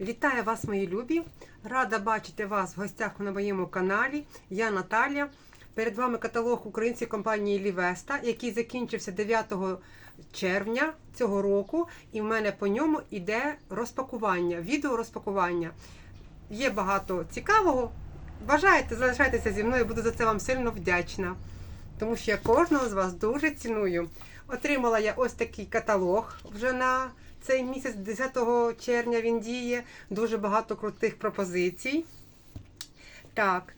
Вітаю вас, мої любі! Рада бачити вас в гостях на моєму каналі. Я Наталія. Перед вами каталог української компанії Лівеста, який закінчився 9 червня цього року, і в мене по ньому йде розпакування, відео розпакування. Є багато цікавого. Бажаєте, залишайтеся зі мною, буду за це вам сильно вдячна. Тому що я кожного з вас дуже ціную. Отримала я ось такий каталог вже на цей місяць, 10 червня він діє. Дуже багато крутих пропозицій. Так,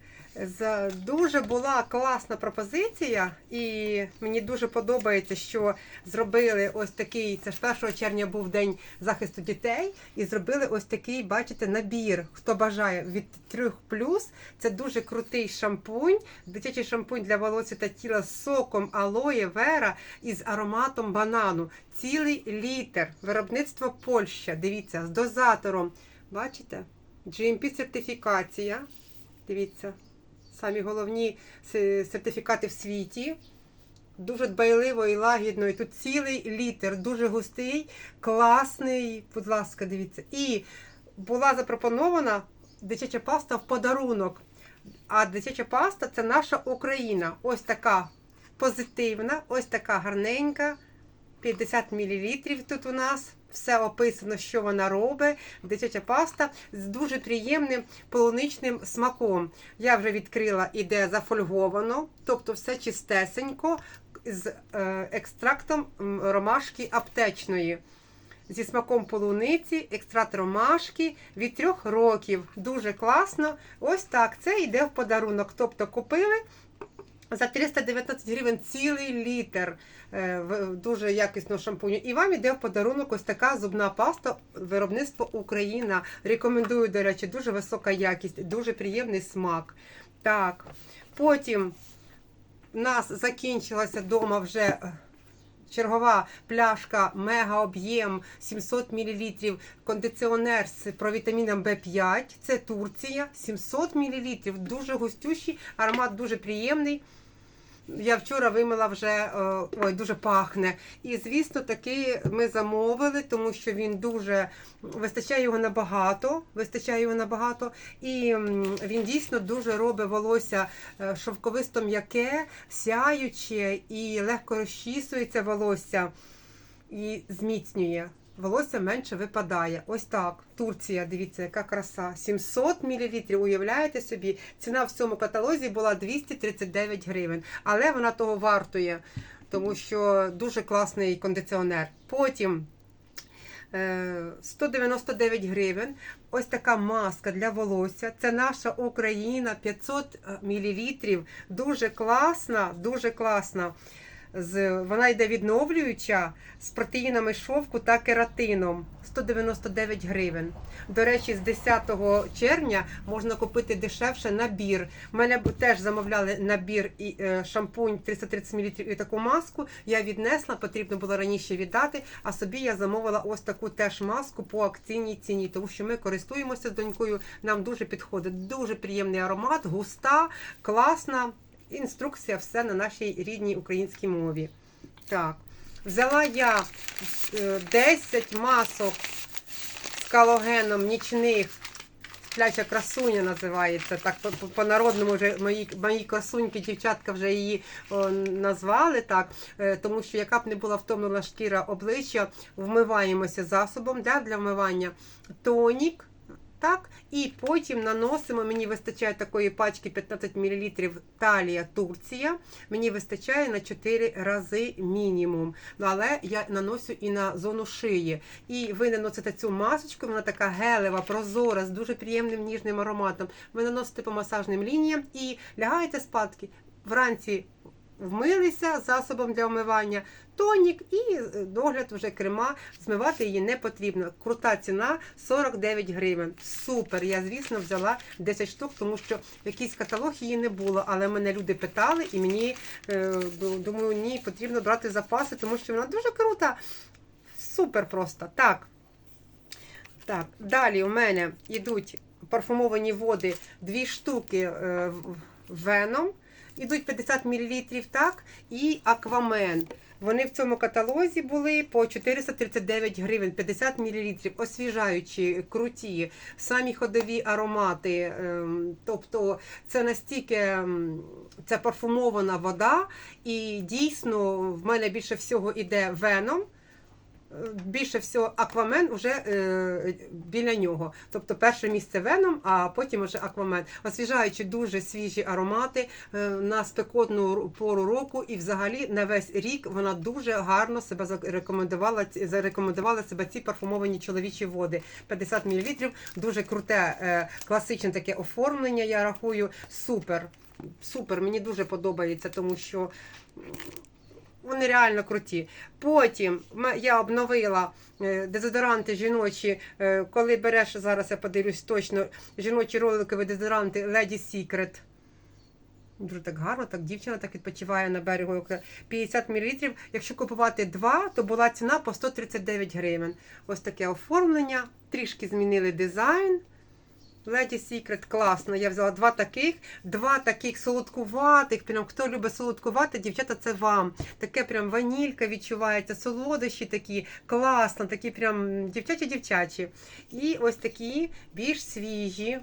дуже була класна пропозиція, і мені дуже подобається, що зробили ось такий. Це ж 1 червня був день захисту дітей, і зробили ось такий, бачите, набір. Хто бажає від 3 плюс. Це дуже крутий шампунь, дитячий шампунь для волосся та тіла з соком алоє вера і з ароматом банану. Цілий літр. Виробництво Польща. Дивіться, з дозатором. Бачите? GMP сертифікація. Дивіться, самі головні сертифікати в світі. Дуже дбайливо і лагідно. І тут цілий літр, дуже густий, класний. Будь ласка, дивіться. І була запропонована дитяча паста в подарунок. А дитяча паста це наша Україна. Ось така позитивна, ось така гарненька. 50 мл тут у нас. Все описано, що вона робить. Дитяча паста з дуже приємним полуничним смаком. Я вже відкрила, іде зафольговано, тобто все чистесенько з е, екстрактом ромашки аптечної. Зі смаком полуниці, екстракт ромашки від трьох років. Дуже класно. Ось так. Це йде в подарунок. Тобто купили за 319 гривень цілий літр е, дуже якісного шампуню. І вам іде в подарунок ось така зубна паста виробництво Україна. Рекомендую, до речі, дуже висока якість, дуже приємний смак. Так, потім у нас закінчилася вдома вже. е, Чергова пляшка мега об'єм 700 мл, кондиціонер з провітаміном В5. Це Турція, 700 мл, дуже густющий, аромат дуже приємний. Я вчора вимила вже е, ой, дуже пахне. І звісно, таки ми замовили, тому що він дуже вистачає його набагато. Вистачає його набагато, і він дійсно дуже робить волосся е, шовковисто м'яке, сяюче і легко розчісується волосся і зміцнює. Волосся менше випадає. Ось так. Турція, дивіться, яка краса. 700 мл. Уявляєте собі, ціна в цьому каталозі була 239 гривень. Але вона того вартує, тому що дуже класний кондиціонер. Потім е, 199 гривень. Ось така маска для волосся. Це наша Україна 500 мл. Дуже класна, дуже класна. З, вона йде відновлююча з протеїнами шовку та кератином 199 гривень. До речі, з 10 червня можна купити дешевше набір. Мене б теж замовляли набір і е, шампунь 330 мл і таку маску. Я віднесла, потрібно було раніше віддати. А собі я замовила ось таку теж маску по акційній ціні, тому що ми користуємося з донькою. Нам дуже підходить. Дуже приємний аромат, густа, класна. Інструкція все на нашій рідній українській мові. Так, взяла я е, 10 масок з калогеном нічних. Спляча красуня називається. Так по- по- по-народному вже мої, мої красуньки, дівчатка вже її о, назвали так, е, тому що яка б не була втомлена шкіра обличчя, вмиваємося засобом да, для вмивання. Тонік. Так, і потім наносимо. Мені вистачає такої пачки 15 мл талія Турція. Мені вистачає на 4 рази мінімум. Ну, але я наношу і на зону шиї. І ви наносите цю масочку, вона така гелева, прозора, з дуже приємним ніжним ароматом. Ви наносите по масажним лініям і лягаєте спадки. Вранці вмилися засобом для омивання, тонік і е, догляд вже крема. Змивати її не потрібно. Крута ціна 49 гривень. Супер! Я, звісно, взяла 10 штук, тому що якийсь каталог її не було. Але мене люди питали, і мені е, думаю, ні, потрібно брати запаси, тому що вона дуже крута. Супер просто. Так. Так, далі у мене йдуть парфумовані води, дві штуки е, веном. Ідуть 50 мл, так, і аквамен. Вони в цьому каталозі були по 439 гривень, 50 мл, освіжаючі, круті, самі ходові аромати. ем, Тобто це настільки ем, це парфумована вода, і дійсно в мене більше всього іде веном. Більше всього аквамен вже е, біля нього. Тобто перше місце веном, а потім вже аквамен. Освіжаючи дуже свіжі аромати е, на спекотну пору року, і взагалі на весь рік вона дуже гарно себе зарекомендувала, зарекомендувала себе ці парфумовані чоловічі води. 50 мл, дуже круте, е, класичне таке оформлення. Я рахую супер. Супер, мені дуже подобається, тому що вони реально круті. Потім я обновила е, дезодоранти жіночі. е, Коли береш, зараз я подивлюсь точно, жіночі роликові дезодоранти Lady Secret. Дуже так гарно, так дівчина так відпочиває на берегу. 50 мл. Якщо купувати два, то була ціна по 139 гривень. Ось таке оформлення. Трішки змінили дизайн. Lady Secret класно. Я взяла два таких, два таких солодкуватих. Прям хто любить солодкувати, дівчата, це вам. Таке прям ванілька відчувається, солодощі такі, класно, такі прям дівчачі-дівчачі. І ось такі більш свіжі.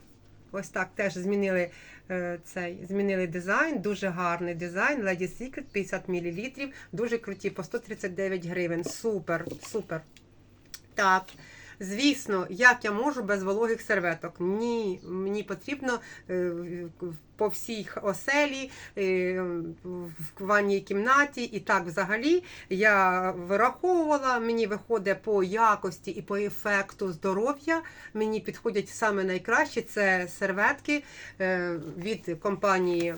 Ось так теж змінили е, цей змінили дизайн. Дуже гарний дизайн. Lady Secret 50 мл. Дуже круті, по 139 гривень. Супер, супер. Так. Звісно, як я можу без вологих серветок? Ні, мені потрібно е, по всій оселі, е, в ванній кімнаті і так взагалі я вираховувала, мені виходить по якості і по ефекту здоров'я. Мені підходять саме найкращі це серветки е, від компанії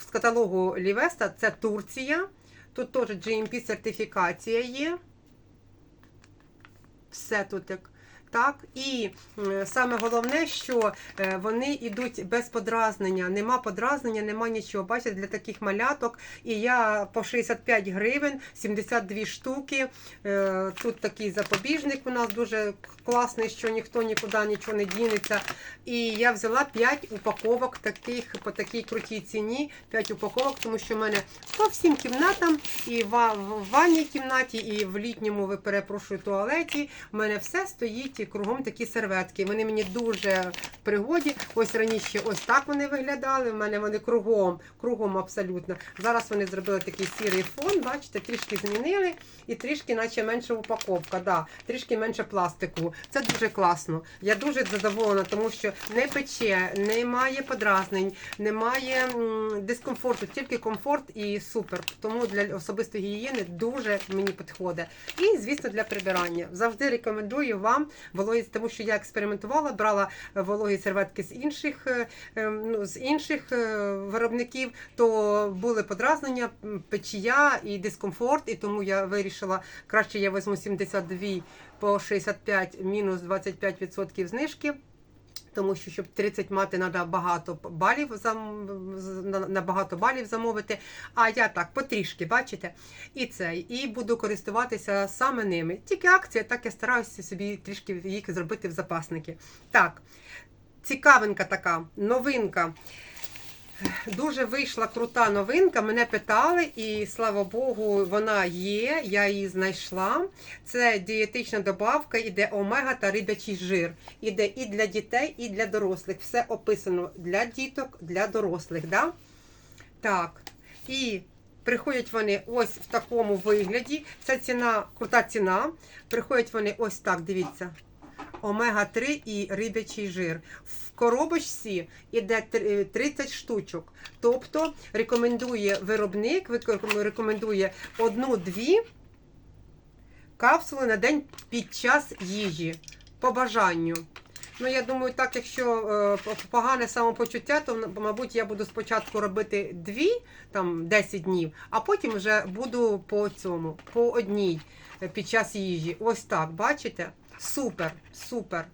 з каталогу Лівеста. Це Турція. Тут теж GMP сертифікація є все тут як. Так, і саме головне, що е, вони йдуть без подразнення. Нема подразнення, нема нічого. Бачите, для таких маляток. І я по 65 гривень, 72 штуки. Е, Тут такий запобіжник у нас дуже класний, що ніхто нікуди нічого не дінеться. І я взяла 5 упаковок таких по такій крутій ціні. 5 упаковок, тому що в мене по всім кімнатам, і в ванній кімнаті, і в літньому, ви перепрошую, туалеті. У мене все стоїть і кругом такі серветки. Вони мені дуже пригоді. Ось раніше ось так вони виглядали. У мене вони кругом, кругом абсолютно. Зараз вони зробили такий сірий фон, бачите, трішки змінили і трішки, наче менша упаковка. Да, трішки менше пластику. Це дуже класно. Я дуже задоволена, тому що не пече, немає подразнень, немає м, дискомфорту, тільки комфорт і супер. Тому для особистої гігієни дуже мені підходить. І, звісно, для прибирання. Завжди рекомендую вам вологі, тому що я експериментувала, брала е, вологі серветки з інших, е, е, ну, з інших е, виробників, то були подразнення, печія і дискомфорт, і тому я вирішила, краще я візьму 72 по 65 мінус 25% знижки. Тому що щоб 30 мати, треба багато балів на багато балів замовити. А я так потрішки, бачите? І це, і буду користуватися саме ними. Тільки акція, так я стараюся собі трішки їх зробити в запасники. Так, цікавинка така, новинка. Дуже вийшла крута новинка. Мене питали, і слава Богу, вона є. Я її знайшла. Це дієтична добавка, іде омега та рибячий жир. Іде і для дітей, і для дорослих. Все описано для діток, для дорослих. Да? Так. І приходять вони ось в такому вигляді. Це ціна, крута ціна. Приходять вони ось так, дивіться. Омега-3 і рибячий жир. В коробочці йде 30 штучок. Тобто рекомендує виробник, рекомендує одну-дві капсули на день під час їжі. По бажанню. Ну, я думаю, так, якщо е, погане самопочуття, то мабуть я буду спочатку робити дві, там 10 днів, а потім вже буду по цьому, по одній е, під час їжі. Ось так, бачите? Супер, супер.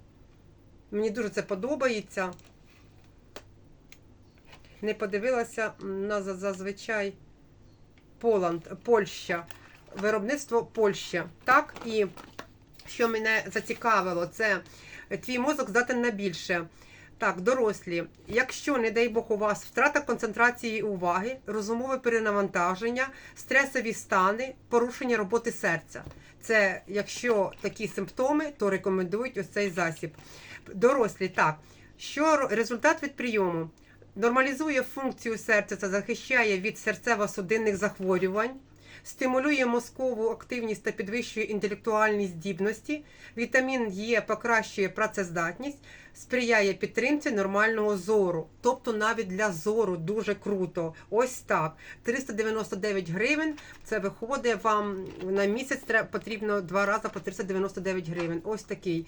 Мені дуже це подобається. Не подивилася на зазвичай Поланд, Польща. Виробництво Польща. Так, і що мене зацікавило, це твій мозок здатен на більше. Так, дорослі, якщо, не дай Бог, у вас втрата концентрації уваги, розумове перенавантаження, стресові стани, порушення роботи серця. Це якщо такі симптоми, то рекомендують ось цей засіб. Дорослі, так. Що результат від прийому? Нормалізує функцію серця та захищає від серцево-судинних захворювань, стимулює мозкову активність та підвищує інтелектуальні здібності. Вітамін Е покращує працездатність, сприяє підтримці нормального зору. Тобто навіть для зору дуже круто. Ось так. 399 гривень. Це виходить вам на місяць потрібно два рази по 399 гривень. Ось такий.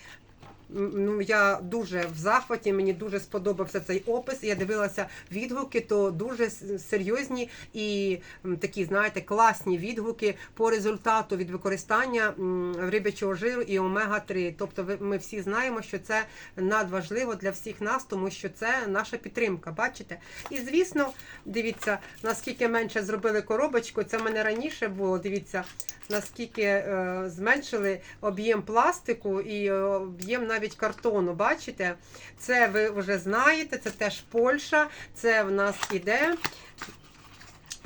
Ну, я дуже в захваті, мені дуже сподобався цей опис. Я дивилася відгуки, то дуже серйозні і такі, знаєте, класні відгуки по результату від використання рибячого жиру і омега-3. Тобто, ми всі знаємо, що це надважливо для всіх нас, тому що це наша підтримка. Бачите? І звісно, дивіться, наскільки менше зробили коробочку. Це в мене раніше було. Дивіться, наскільки е, зменшили об'єм пластику і е, об'єм навіть картону. Бачите? Це ви вже знаєте, це теж Польща. Це в нас іде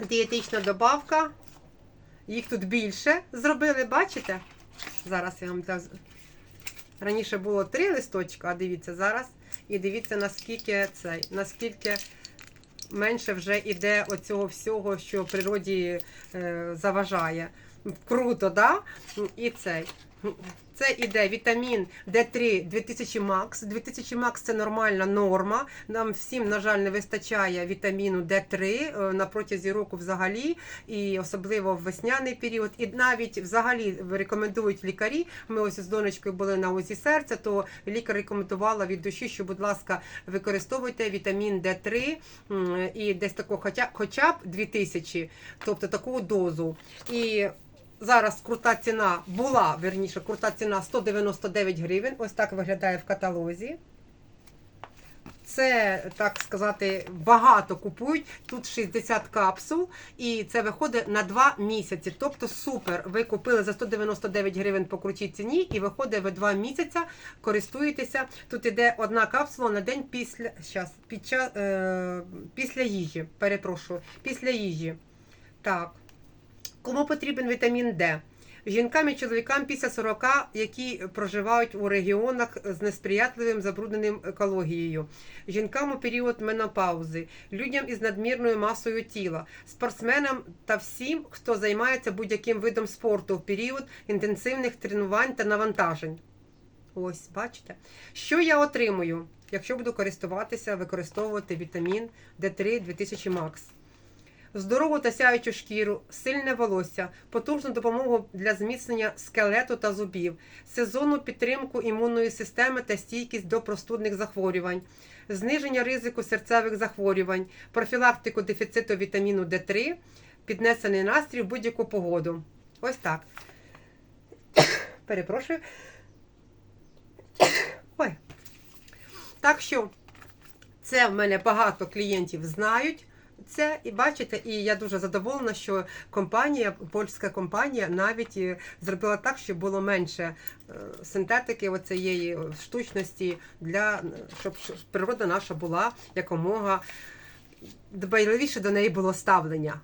дієтична добавка. Їх тут більше зробили, бачите? Зараз я вам. Раніше було три листочка, а дивіться зараз. І дивіться, наскільки цей, наскільки менше вже іде оцього всього, що природі е, заважає. Круто, да? І цей. Це іде вітамін D3 2000 Max. 2000 Max це нормальна норма. Нам всім, на жаль, не вистачає вітаміну D3 е, на протязі року взагалі, і особливо в весняний період. І навіть взагалі рекомендують лікарі. Ми ось з донечкою були на УЗІ серця, то лікар рекомендувала від душі, що, будь ласка, використовуйте вітамін D3 і десь такого хоча, хоча б 2000, тобто таку дозу. І Зараз крута ціна була, верніше, крута ціна 199 гривень. Ось так виглядає в каталозі. Це, так сказати, багато купують. Тут 60 капсул, і це виходить на 2 місяці. Тобто супер. Ви купили за 199 гривень по крутій ціні, і виходить ви 2 місяці, користуєтеся. Тут іде одна капсула на день після, щас, під час, е, після їжі. Перепрошую, після їжі. Так. Кому потрібен вітамін Д? Жінкам і чоловікам після 40, які проживають у регіонах з несприятливим забрудненим екологією, жінкам у період менопаузи, людям із надмірною масою тіла, спортсменам та всім, хто займається будь-яким видом спорту в період інтенсивних тренувань та навантажень. Ось, бачите. Що я отримую, якщо буду користуватися, використовувати вітамін D3 2000 Max? Здорову та сяючу шкіру, сильне волосся, потужну допомогу для зміцнення скелету та зубів, сезонну підтримку імунної системи та стійкість до простудних захворювань, зниження ризику серцевих захворювань, профілактику дефіциту вітаміну D3, піднесений настрій в будь-яку погоду. Ось так. Перепрошую. Ой. Так що це в мене багато клієнтів знають. Це і бачите, і я дуже задоволена, що компанія, польська компанія, навіть зробила так, щоб було менше е, синтетики, оцієї штучності, для щоб щоб природа наша була якомога дбайливіше до неї було ставлення.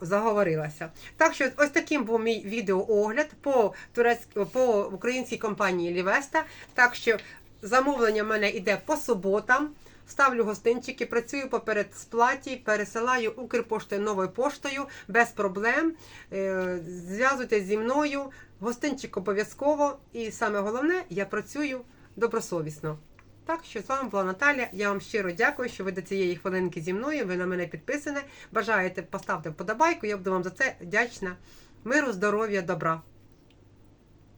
Заговорилася. Так що ось таким був мій відеоогляд по турецьк... по українській компанії Лівеста. Так що замовлення в мене йде по суботам. Ставлю гостинчики, працюю по передсплаті, пересилаю Укрпоштою новою поштою без проблем. Е, Зв'язуйтесь зі мною. Гостинчик обов'язково. І саме головне, я працюю добросовісно. Так що з вами була Наталя. Я вам щиро дякую, що ви до цієї хвилинки зі мною. Ви на мене підписані. Бажаєте, поставте вподобайку. Я буду вам за це вдячна. Миру, здоров'я, добра.